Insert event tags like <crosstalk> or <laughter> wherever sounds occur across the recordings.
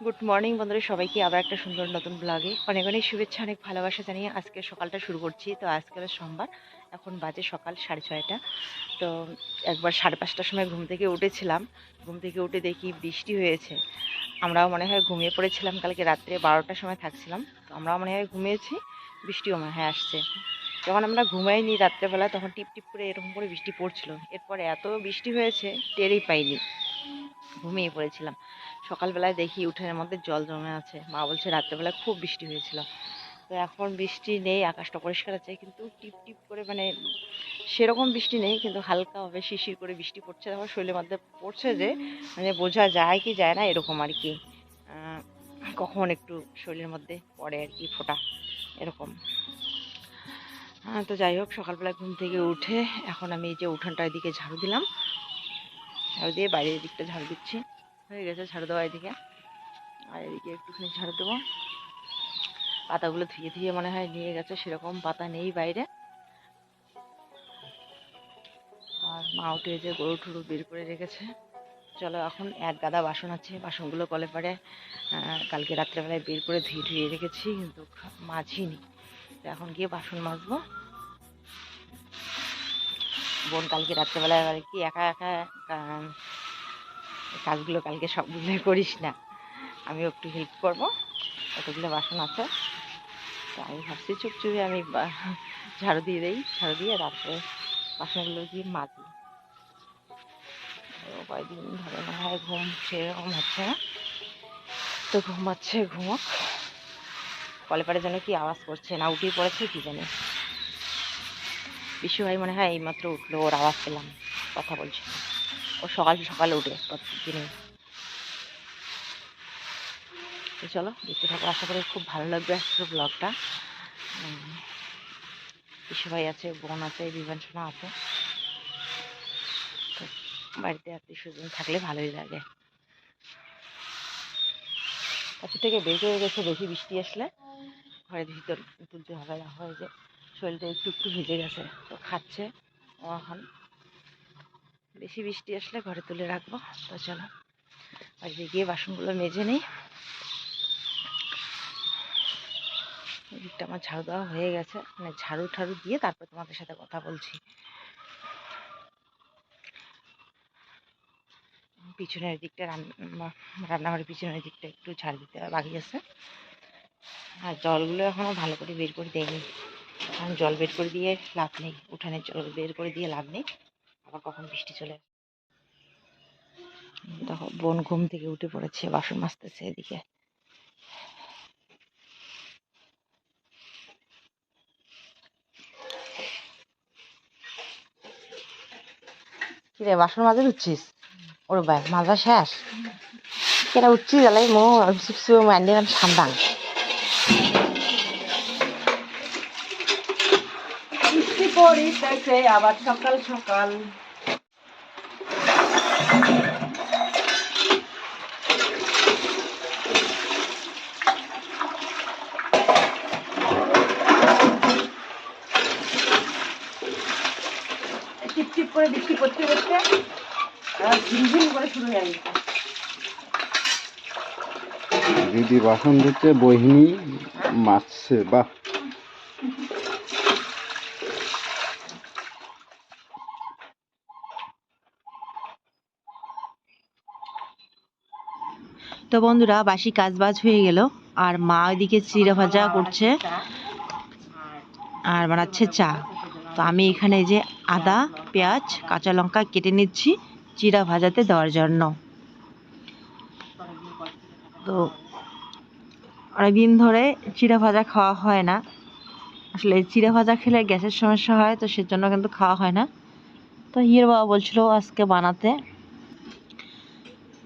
Good morning বন্ধুরা, সবাইকে আবার একটা সুন্দর নতুন ব্লগে অনেক অনেক শুভেচ্ছা, অনেক ভালোবাসা জানিয়ে আজকে সকালটা শুরু করছি। তো আজকে সোমবার, এখন বাজে সকাল সাড়ে ছয়টা। তো একবার সাড়ে পাঁচটার সময় ঘুম থেকে উঠেছিলাম। ঘুম থেকে উঠে দেখি বৃষ্টি হয়েছে। আমরাও মনে হয় ঘুমিয়ে পড়েছিলাম, কালকে রাত্রে বারোটার সময় থাকছিলাম। তো আমরাও মনে হয় ঘুমিয়েছি, বৃষ্টিও মনে হয় আসছে। যখন আমরা ঘুমাইনি রাত্রেবেলা, তখন টিপ টিপ করে এরকম করে বৃষ্টি পড়ছিল। এরপরে এত বৃষ্টি হয়েছে, টেরই পাইনি। ঘুমিয়ে পড়েছিলাম। সকালবেলায় দেখি উঠোনের মধ্যে জল জমে আছে। মা বলছে রাত্রেবেলায় খুব বৃষ্টি হয়েছিল। তো এখন বৃষ্টি নেই, আকাশটা পরিষ্কার আছে, কিন্তু টিপ টিপ করে মানে সেরকম বৃষ্টি নেই, কিন্তু হালকাভাবে শিশির করে বৃষ্টি পড়ছে। আমার শরীরের মধ্যে পড়ছে যে মানে বোঝা যায় কি যায় না, এরকম আর কি। কখন একটু শরীরের মধ্যে পড়ে আর কি ফোটা, এরকম। তো যাই হোক সকালবেলা ঘুম থেকে উঠে এখন আমি এই যে উঠানটার এদিকে ঝাড়ু দিলাম। ঝাড়ু দিয়ে বাইরের দিকটা ঝাড়ু দিচ্ছি। হয়ে গেছে ছাড়ে দেওয়া এদিকে। আর এদিকে একটুখানি ছাড়ে দেবো। পাতাগুলো ধুয়ে ধুয়ে মনে হয় নিয়ে গেছে, সেরকম পাতা নেই বাইরে। আর মা উঠে যে গরু টুরু বের করে রেখেছে। চলো এখন এক গাদা বাসন আছে, বাসনগুলো কলে পারে কালকে রাত্রেবেলায় বের করে ধুয়ে ধুয়ে রেখেছি, কিন্তু মাঝিনি এখন গিয়ে বাসন মাজবো। বোন কালকে রাত্রেবেলায় আর কি একা একা কাজগুলো কালকে সব সবগুলো করিস না। আমি একটু হেল্প করব। কতগুলো বাসন আছে। তো আমি ভাবছি চুপচুপে আমি ঝাড়ু দিয়ে দিই, ঝাড়ু দিয়ে তারপরে বাসনগুলো দিয়ে মাজি কয়েকদিন ধরে মনে হয় ঘুম সেরকম হচ্ছে না। তো ঘুমাচ্ছে, ঘুমোক। কলেপারে যেন কি আওয়াজ করছে না উঠেই পড়েছে কি জানি। বিশু ভাই মনে হয় এইমাত্র উঠল, ওর আওয়াজ পেলাম, কথা বলছিল। ও সকাল সকালে উঠে প্রত্যেকদিনই তো চলো দেখতে থাকো। আশা করি খুব ভালো লাগবে আজকের ব্লগটা ভাই আছে, বোন আছে, বিমান সোনা আছে। বাড়িতে আত্মীয় স্বজন থাকলে ভালোই লাগে। কাছে থেকে বের হয়ে গেছে বেশি বৃষ্টি আসলে। ঘরের ভিতর তুলতে হবে না, হয় যে শরীরটা একটু একটু ভিজে গেছে। তো খাচ্ছে ও এখন। বেশি বৃষ্টি আসলে ঘরে তুলে রাখব। তো চলো, বাড়িতে গিয়ে বাসনগুলো মেজে নিই। এদিকটা আমার ঝাড়ু দেওয়া হয়ে গেছে। মানে ঝাড়ু ঠাড়ু দিয়ে তারপর তোমাদের সাথে কথা বলছি। পিছনের দিকটা রান্না রান্নাঘরের পিছনের দিকটা একটু ঝাড় দিতে বাকি আছে। আর জলগুলো এখনও ভালো করে বের করে দেয়নি। কারণ জল বের করে দিয়ে লাভ নেই। উঠানের জল বের করে দিয়ে লাভ নেই। আবার কখন বৃষ্টি চলে। দেখো, বোন ঘুম থেকে উঠে পড়েছে, বাসন মাজতেছে এদিকে। কিরে, বাসন মাজা উঠছিস ওর ভাই মাজা শেষ? কেরা উঠছিস আলাই মো সুপসু মান্ডিলাম সান্দাং বৃষ্টি পড়িতেছে, আবার সকাল সকাল টিপ টিপ করে বৃষ্টি পড়তে পড়তে আবার ঝিমঝিম করে শুরু হয়ে গেছে। দিদি বাসন ধুচ্ছে বহিনী মাছছে বাহ। তো বন্ধুরা বাসি কাজ বাজ হয়ে গেল আর মা ওইদিকে চিড়া ভাজা করছে আর বানাচ্ছে চা। তো আমি এখানে যে আদা পেঁয়াজ কাঁচা লঙ্কা কেটে নিচ্ছি চিড়া ভাজাতে দেওয়ার জন্য। তো অনেকদিন ধরে চিড়া ভাজা খাওয়া হয় না। আসলে চিড়া ভাজা খেলে গ্যাসের সমস্যা হয় তো সেজন্য কিন্তু খাওয়া হয় না। তো হিয়ের বাবা বলছিল আজকে বানাতে।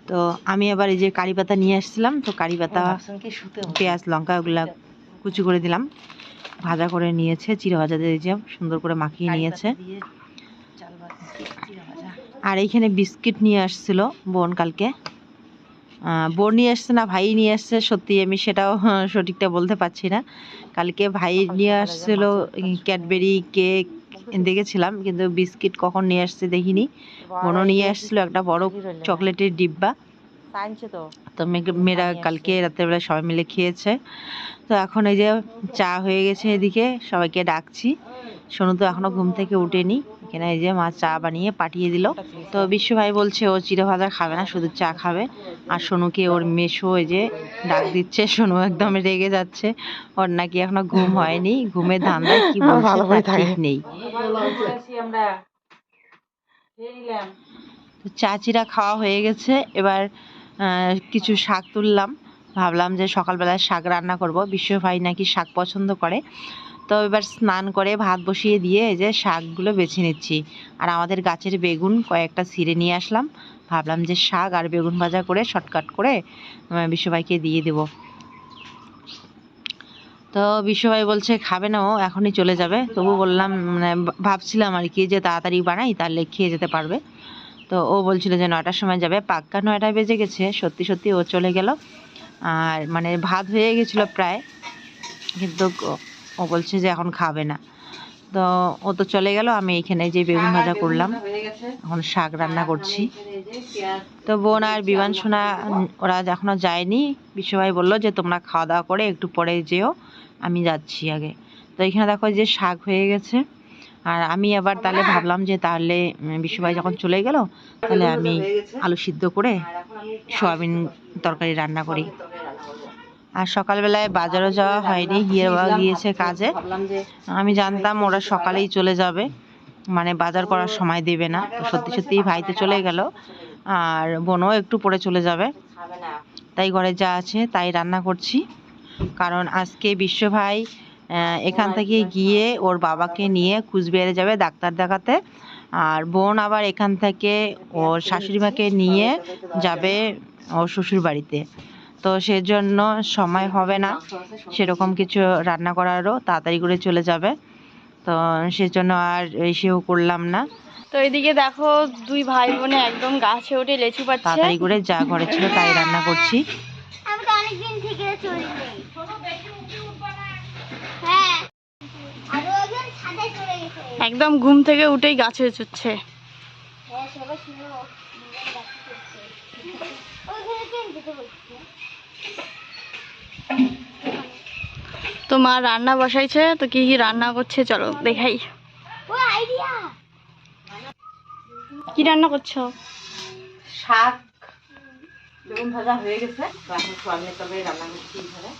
তো আমি আবার এই যে কারি পাতা নিয়ে আসছিলাম তো কারি পাতা পেঁয়াজ লঙ্কা ওগুলা কুচি করে দিলাম। ভাজা করে নিয়েছে চিড়া ভাজা দিয়ে সুন্দর করে মাখিয়ে নিয়েছে। আর এইখানে বিস্কিট নিয়ে আসছিল বোন কালকে। বোন নিয়ে আসছে না ভাই নিয়ে আসছে সত্যি আমি সেটাও <laughs> সঠিকটা বলতে পারছি না। কালকে ভাই নিয়ে আসছিল ক্যাডবেরি কেক দেখেছিলাম কিন্তু বিস্কিট কখন নিয়ে আসছে দেখিনি। বোনও নিয়ে আসছিল একটা বড় চকলেটের ডিব্বা। তো তো মেয়ে- মেয়েরা কালকে রাত্রেবেলা সবাই মিলে খেয়েছে। তো এখন এই যে চা হয়ে গেছে এদিকে সবাইকে ডাকছি। সোনু তো এখনও ঘুম থেকে উঠেনি এখানে এই যে মা চা বানিয়ে পাঠিয়ে দিল। তো বিশ্ব ভাই বলছে ও চিড়ে ভাজা খাবে না শুধু চা খাবে। আর সোনুকে ওর মেশো এই যে ডাক দিচ্ছে সোনু একদম রেগে যাচ্ছে। ওর নাকি এখনও ঘুম হয়নি ঘুমের ধান্দায় কি <laughs> বলছে ঠিক থাকে। নেই। আমরা খেয়ে নিলাম। তো চা চিরা খাওয়া হয়ে গেছে এবার কিছু শাক তুললাম। ভাবলাম যে সকালবেলায় শাক রান্না করব। বিশ্ব ভাই নাকি শাক পছন্দ করে। তো এবার স্নান করে ভাত বসিয়ে দিয়ে এই যে শাকগুলো বেছে নিচ্ছি। আর আমাদের গাছের বেগুন কয়েকটা ছিঁড়ে নিয়ে আসলাম। ভাবলাম যে শাক আর বেগুন ভাজা করে শর্টকাট করে বিশ্বভাইকে দিয়ে দেবো। তো বিশ্বভাই বলছে, খাবে না ও, এখনই চলে যাবে। তবু বললাম মানে ভাবছিলাম আর কি যে তাড়াতাড়ি বানাই, তাহলে খেয়ে যেতে পারবে। তো ও বলছিল যে নয়টার সময় যাবে। পাক্কা নয়টা বেজে গেছে সত্যি সত্যি ও চলে গেল। আর মানে ভাত হয়ে গেছিল প্রায় কিন্তু ও- বলছে যে এখন খাবে না। তো ও তো চলে গেল আমি এখানে যে বেগুন ভাজা করলাম এখন শাক রান্না করছি। তো বোন আর বিমান সোনা ওরা এখনও যায়নি। বিশ্বভাই বলল যে তোমরা খাওয়া দাওয়া করে একটু পরে যেও আমি যাচ্ছি আগে। তো এখানে দেখো যে শাক হয়ে গেছে। আর আমি আবার তাহলে ভাবলাম যে তাহলে বিশ্বভাই যখন চলে গেল তাহলে আমি আলু সিদ্ধ করে সয়াবিন তরকারি রান্না করি। আর সকালবেলায় বাজারও যাওয়া হয়নি হিয়ার বাবা গিয়েছে কাজে। আমি জানতাম ওরা সকালেই চলে যাবে মানে বাজার করার সময় দেবে না। সত্যি সত্যি ভাই তো চলে গেল আর বোনও একটু পরে চলে যাবে। তাই ঘরে যা আছে তাই রান্না করছি। কারণ আজকে বিশ্ব ভাই আহ, এখান থেকে গিয়ে ওর বাবাকে নিয়ে কুচবিহারে যাবে ডাক্তার দেখাতে। আর বোন আবার এখান থেকে ওর শাশুড়ি মাকে নিয়ে যাবে ওর শ্বশুর বাড়িতে তো সেজন্য সময় হবে না। সেরকম কিছু রান্না করারও তাড়াতাড়ি করে চলে যাবে। তো সেজন্য আর এসেও করলাম না। তো এদিকে দেখো দুই ভাই বোনে একদম গাছে উঠে লেচু পাচ্ছে। তাড়াতাড়ি করে যা ঘরে ছিল তাই রান্না করছি। আমি তো অনেকদিন থেকে চলি নেই হ্যাঁ আরও একজন ছাদে চলে গেছে একদম ঘুম থেকে উঠেই গাছে চুচ্ছে। হ্যাঁ তো মা রান্না বসাইছে তো কি কি রান্না করছে চলো দেখাই। কি রান্না করছ? শাক। বেগুন ভাজা হয়ে গেছে তো এখন সোয়াবিনের রান্না করছি এইভাবে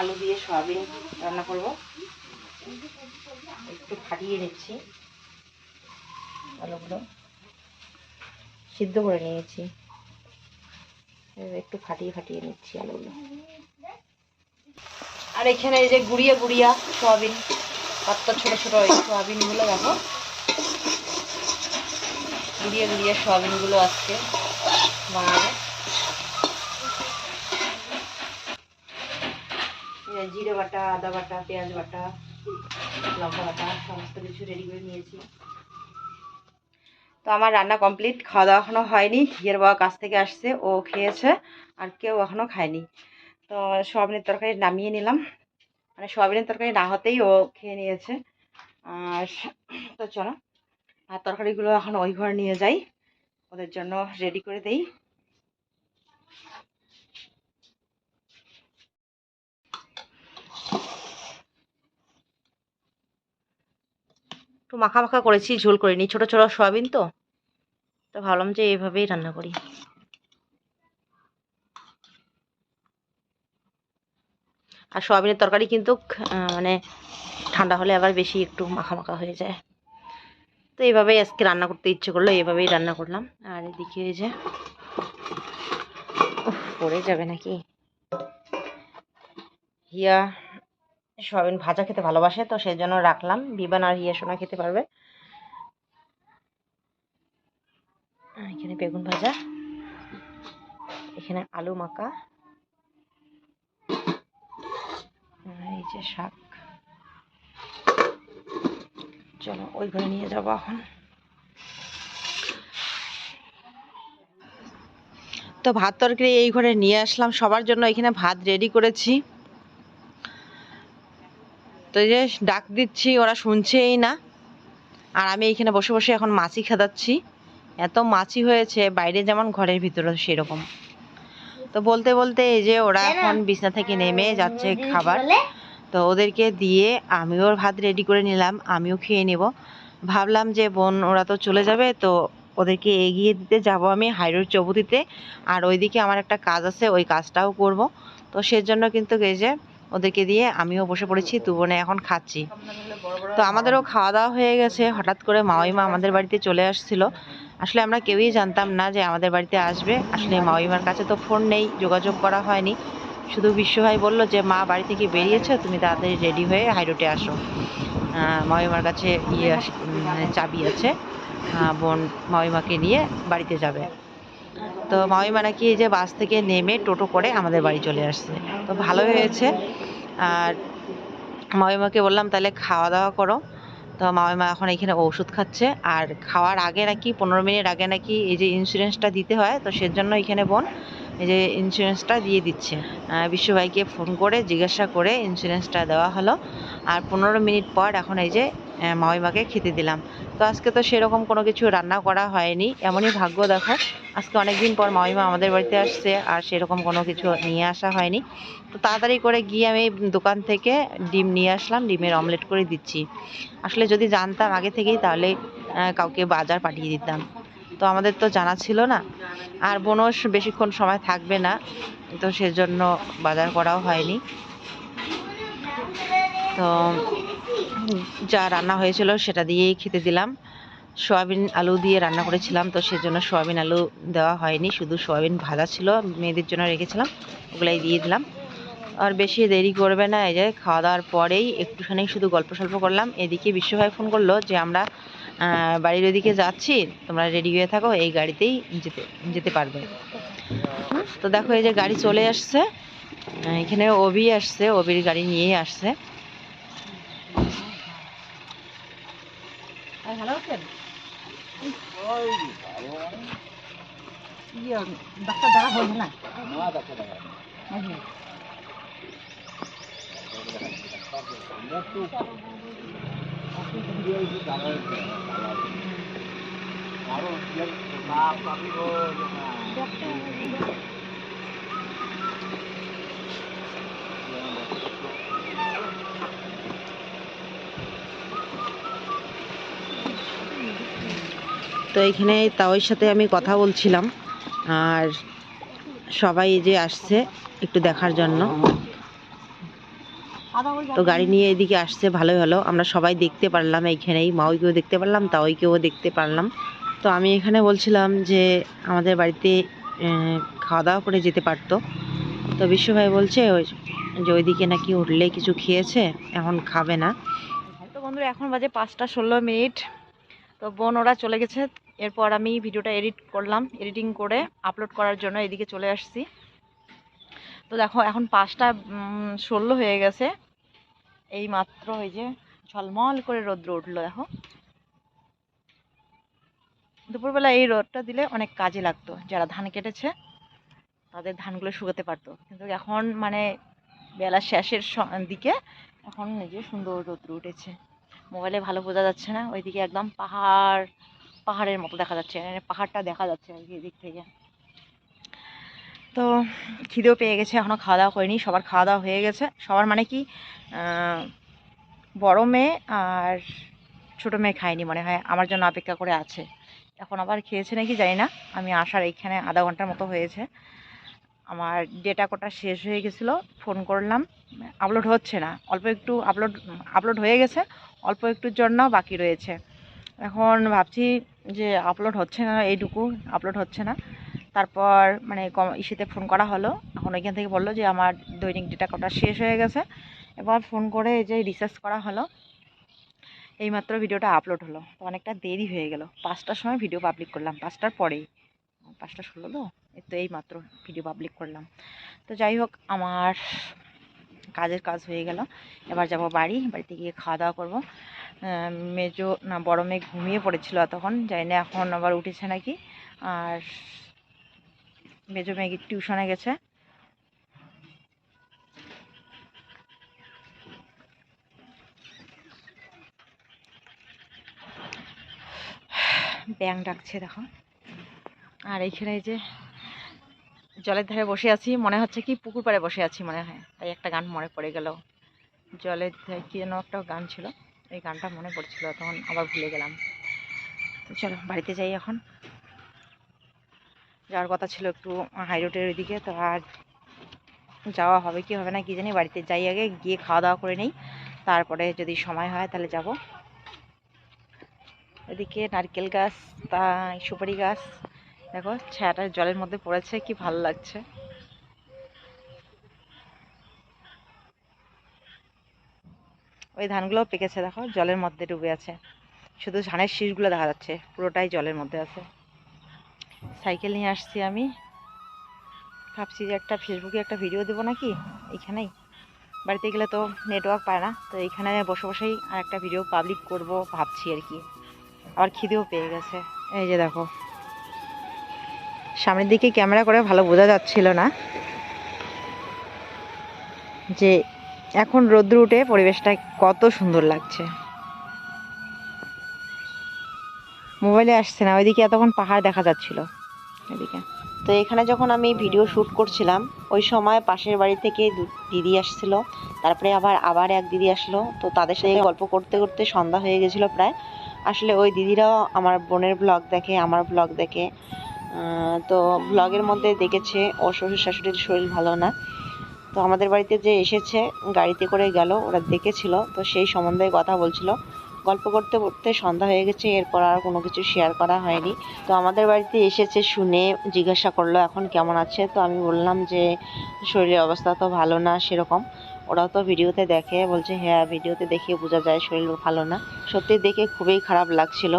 আলু দিয়ে সয়াবিন রান্না করব। একটু ফাটিয়ে নিচ্ছি। আলুগুলো সিদ্ধ করে নিয়েছি। একটু ফাটিয়ে ফাটিয়ে নিচ্ছি আলুগুলো। আর এখানে এই যে গুড়িয়া গুড়িয়া সয়াবিন পাত্তা ছোট ছোট এই সয়াবিনগুলো দেখো। গুড়িয়ে গুড়িয়ে সয়াবিনগুলো আজকে বানাবো। জিরে বাটা, আদা বাটা, পেঁয়াজ বাটা, লঙ্কা বাটা, সমস্ত কিছু রেডি করে নিয়েছি। তো আমার রান্না কমপ্লিট খাওয়া দাওয়া এখনও হয়নি, ঘিয়ের বাবা কাছ থেকে আসছে, ও খেয়েছে, আর কেউ এখনও খায়নি। তো সোয়াবিনের তরকারি নামিয়ে নিলাম। মানে সোয়াবিনের তরকারি না হতেই ও খেয়ে নিয়েছে। আর তো চলো, আর তরকারিগুলো এখন ওই ঘরে নিয়ে যাই, ওদের জন্য রেডি করে দেই। একটু মাখা মাখা করেছি, ঝোল করিনি। ছোট ছোট সয়াবিন তো। তো ভাবলাম যে এইভাবেই রান্না করি। আর সয়াবিনের তরকারি কিন্তু মানে ঠান্ডা হলে আবার বেশি একটু মাখা মাখা হয়ে যায়। তো এইভাবেই আজকে রান্না করতে ইচ্ছে করল এইভাবেই রান্না করলাম। আর এদিকে এই যে পড়ে যাবে নাকি? হিয়া সয়াবিন ভাজা খেতে ভালোবাসে, তো সেই জন্য রাখলাম। বিবান আর হিয়া সোনা খেতে পারবে। এখানে বেগুন ভাজা, এখানে আলু মাখা এই যে শাক। চলো, ওই ঘরে নিয়ে যাব এখন। তো ভাত তরকারি এই ঘরে নিয়ে আসলাম। সবার জন্য এখানে ভাত রেডি করেছি। তো এই যে ডাক দিচ্ছি ওরা শুনছেই না। আর আমি এইখানে বসে বসে এখন মাছি খেদাচ্ছি। এত মাছি হয়েছে বাইরে যেমন ঘরের ভিতরে সেরকম। তো বলতে বলতে এই যে ওরা এখন বিছনা থেকে নেমে যাচ্ছে খাবার। তো ওদেরকে দিয়ে আমিও ভাত রেডি করে নিলাম আমিও খেয়ে নেব। ভাবলাম যে বোন ওরা তো চলে যাবে তো ওদেরকে এগিয়ে দিতে যাব আমি হাইরোড চৌবুতিতে। আর ওইদিকে আমার একটা কাজ আছে ওই কাজটাও করব। তো সেজন্য কিন্তু এই যে ওদেরকে দিয়ে আমিও বসে পড়েছি দু বোনে এখন খাচ্ছি। তো আমাদেরও খাওয়া দাওয়া হয়ে গেছে হঠাৎ করে মাওইমা আমাদের বাড়িতে চলে আসছিল। আসলে আমরা কেউই জানতাম না যে আমাদের বাড়িতে আসবে। আসলে মাওইমার কাছে তো ফোন নেই যোগাযোগ করা হয়নি। শুধু বিশ্বভাই বলল যে মা বাড়ি থেকে বেরিয়েছে? তুমি তাড়াতাড়ি রেডি হয়ে হাইরোডে আসো। মামিমার কাছে ইয়ে আস- মানে চাবি আছে। বোন মামিমাকে নিয়ে বাড়িতে যাবে। তো মামিমা নাকি এই যে বাস থেকে নেমে টোটো করে আমাদের বাড়ি চলে আসছে। তো ভালো হয়েছে। আর মামিমাকে বললাম, তাহলে খাওয়া দাওয়া করো। তো মামিমা এখন এখানে ওষুধ খাচ্ছে। আর খাওয়ার আগে নাকি, পনেরো মিনিট আগে নাকি এই যে ইন্স্যুরেন্সটা দিতে হয়, তো সেজন্য এখানে বোন এই যে ইন্স্যুরেন্সটা দিয়ে দিচ্ছে। বিশ্বভাইকে ফোন করে জিজ্ঞাসা করে ইন্স্যুরেন্সটা দেওয়া হলো। আর পনেরো মিনিট পর এখন এই যে আহ, মামিমাকে খেতে দিলাম। তো আজকে তো সেরকম কোনো কিছু রান্না করা হয়নি এমনই ভাগ্য দেখো। আজকে অনেক দিন পর মামিমা আমাদের বাড়িতে আসছে আর সেরকম কোনো কিছু নিয়ে আসা হয়নি। তো তাড়াতাড়ি করে গিয়ে আমি দোকান থেকে ডিম নিয়ে আসলাম ডিমের অমলেট করে দিচ্ছি। আসলে যদি জানতাম আগে থেকেই তাহলে কাউকে বাজার পাঠিয়ে দিতাম। তো আমাদের তো জানা ছিল না আর বোনও বেশিক্ষণ সময় থাকবে না তো সেজন্য বাজার করাও হয়নি। তো যা রান্না হয়েছিল সেটা দিয়েই খেতে দিলাম। সয়াবিন আলু দিয়ে রান্না করেছিলাম, তো সেজন্য সয়াবিন আলু দেওয়া হয়নি। শুধু সয়াবিন ভাজা ছিল, মেয়েদের জন্য রেখেছিলাম, ওগুলাই দিয়ে দিলাম। আর বেশি দেরি করবে না, এই যে খাওয়া দাওয়ার পরেই একটুখানি শুধু গল্প সল্প করলাম। এদিকে বিশ্বভাই ফোন করল যে, আমরা বাড়ির ওদিকে যাচ্ছি, তোমরা রেডি হয়ে থাকো, এই গাড়িতেই যেতে যেতে পারবে। তো দেখো, এই যে গাড়ি চলে আসছে এখানে অবি আসছে অবির গাড়ি নিয়েই আসছে। ভালো আছেন ডাক্তার দেখা হল না? তো এখানে তাওয়ের সাথে আমি কথা বলছিলাম, আর সবাই যে আসছে একটু দেখার জন্য। তো গাড়ি নিয়ে এদিকে আসছে, ভালোই হলো। আমরা সবাই দেখতে পারলাম এইখানেই। মাওইকেও দেখতে পারলাম তাওইকেও দেখতে পারলাম। তো আমি এখানে বলছিলাম যে আমাদের বাড়িতে খাওয়া দাওয়া করে যেতে পারতো। তো বিশ্বভাই বলছে, ওই- যে ওইদিকে নাকি উঠলে কিছু খেয়েছে, এখন খাবে না। তো বন্ধুরা, এখন বাজে পাঁচটা ষোলো মিনিট। তো বোন, ওরা চলে গেছে। এরপর আমি ভিডিওটা এডিট করলাম, এডিটিং করে আপলোড করার জন্য এদিকে চলে আসছি। তো দেখো, এখন পাঁচটা ষোলো হয়ে গেছে। এই মাত্র ওই যে ঝলমল করে রৌদ্র উঠল দেখো। দুপুরবেলা এই রোদটা দিলে অনেক কাজে লাগতো। যারা ধান কেটেছে, তাদের ধানগুলো শুকাতে পারতো। কিন্তু এখন মানে বেলা শেষের দিকে এখন এই যে সুন্দর রৌদ্র উঠেছে। মোবাইলে ভালো বোঝা যাচ্ছে না। ওইদিকে একদম পাহাড় পাহাড়ের মতো দেখা যাচ্ছে মানে পাহাড়টা দেখা যাচ্ছে আর কি এদিক থেকে। তো খিদেও পেয়ে গেছে এখনও খাওয়া দাওয়া করিনি, সবার খাওয়া দাওয়া হয়ে গেছে। সবার মানে কি বড় মেয়ে আর ছোটো মেয়ে খায়নি মনে হয়, আমার জন্য অপেক্ষা করে আছে। এখন আবার খেয়েছে নাকি জানি না, আমি আসার এইখানে আধা ঘণ্টার মতো হয়েছে। আমার ডেটা কোটা শেষ হয়ে গেছিল, ফোন করলাম আপলোড হচ্ছে না, অল্প একটু আপলোড আপলোড হয়ে গেছে, অল্প একটুর জন্য বাকি রয়েছে। এখন ভাবছি যে আপলোড হচ্ছে না, এইটুকু আপলোড হচ্ছে না। তারপর মানে কম ইসেতে ফোন করা হলো। এখন ওইখান থেকে বলল যে আমার দৈনিক ডেটা কটা শেষ হয়ে গেছে। এবার ফোন করে যে রিসার্চ করা হলো। এইমাত্র ভিডিওটা আপলোড হলো। তো অনেকটা দেরি হয়ে গেল। পাঁচটার সময় ভিডিও পাবলিক করলাম। পাঁচটার পরেই। পাঁচটা ষোলো তো? এই তো এই মাত্র ভিডিও পাবলিক করলাম। তো যাই হোক, আমার কাজের কাজ হয়ে গেল। এবার যাব বাড়ি, বাড়িতে গিয়ে খাওয়া দাওয়া করব মেজো না, বড় মেয়ে ঘুমিয়ে পড়েছিল তখন জানি না এখন আবার উঠেছে নাকি। আর মেজো মেয়ে টিউশনে গেছে। ব্যাং ডাকছে, দেখো। আর এইখানে এই যে জলের ধারে বসে আছি, মনে হচ্ছে কি পুকুর পাড়ে বসে আছি মনে হয়। তাই একটা গান মনে পড়ে গেল। জলের ধারে কি যেন একটা গান ছিল। এই গানটা মনে পড়ছিল, তখন আবার ভুলে গেলাম। তো চলো, বাড়িতে যাই এখন। যাওয়ার কথা ছিল একটু হাই রোডের ওইদিকে, তো আর যাওয়া হবে কি হবে না কি জানি। বাড়িতে যাই আগে, গিয়ে খাওয়া দাওয়া করে নেই। তারপরে যদি সময় হয় তাহলে যাব। এদিকে নারকেল গাছ, তা, সুপারি গাছ দেখো, ছায়াটা জলের মধ্যে পড়েছে, কি ভালো লাগছে। ওই ধানগুলো পেকেছে, দেখো, জলের মধ্যে ডুবে আছে। শুধু ধানের শীষগুলো দেখা যাচ্ছে, পুরোটাই জলের মধ্যে আছে। সাইকেল নিয়ে আসছি আমি। ভাবছি যে একটা ফেসবুকে একটা ভিডিও দেবো নাকি এইখানেই বাড়িতে গেলে তো নেটওয়ার্ক পায় না, তো এইখানে বসে বসেই আর একটা ভিডিও পাবলিক করব, ভাবছি আর কি। আবার খিদেও পেয়ে গেছে। এই যে দেখো সামনের দিকে ক্যামেরা করে ভালো বোঝা যাচ্ছিল না যে এখন রোদ্র উঠে পরিবেশটা কত সুন্দর লাগছে। মোবাইলে আসছে না, ওইদিকে এতক্ষণ পাহাড় দেখা যাচ্ছিল এদিকে। তো এখানে যখন আমি ভিডিও শ্যুট করছিলাম, ওই সময় পাশের বাড়ি থেকে দিদি আসছিল, তারপরে আবার আবার এক দিদি আসলো। তো তাদের সাথে গল্প করতে করতে সন্ধ্যা হয়ে গেছিল প্রায়। আসলে ওই দিদিরাও আমার বোনের ব্লগ দেখে, আমার ব্লগ দেখে। তো ব্লগের মধ্যে দেখেছে ও শ্বশুর শাশুড়ির শরীর ভালো না। তো আমাদের বাড়িতে যে এসেছে, গাড়িতে করে গেল, ওরা দেখেছিল, তো সেই সম্বন্ধে কথা বলছিল। গল্প করতে করতে সন্ধ্যা হয়ে গেছে, এরপর আর কোনো কিছু শেয়ার করা হয়নি। তো আমাদের বাড়িতে এসেছে শুনে জিজ্ঞাসা করল, এখন কেমন আছে? তো আমি বললাম যে, শরীরের অবস্থা তো ভালো না, সেরকম। ওরাও তো ভিডিওতে দেখে, বলছে হ্যাঁ ভিডিওতে দেখে বোঝা যায় শরীর ভালো না। সত্যি দেখে খুবই খারাপ লাগছিল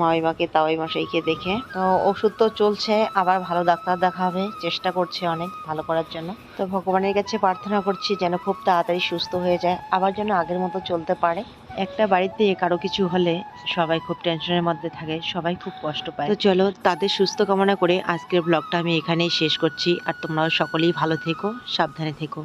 মামিমাকে, তাওয়াই মশাইকে দেখে। তো ওষুধ তো চলছে, আবার ভালো ডাক্তার দেখাবে, চেষ্টা করছে অনেক ভালো করার জন্য। তো ভগবানের কাছে প্রার্থনা করছি যেন খুব তাড়াতাড়ি সুস্থ হয়ে যায়, আবার যেন আগের মতো চলতে পারে। একটা বাড়িতে কারও কিছু হলে সবাই খুব টেনশনের মধ্যে থাকে, সবাই খুব কষ্ট পায়। তো চলো, তাদের সুস্থ কামনা করে আজকের ব্লগটা আমি এখানেই শেষ করছি। আর তোমরাও সকলেই ভালো থেকো, সাবধানে থেকো।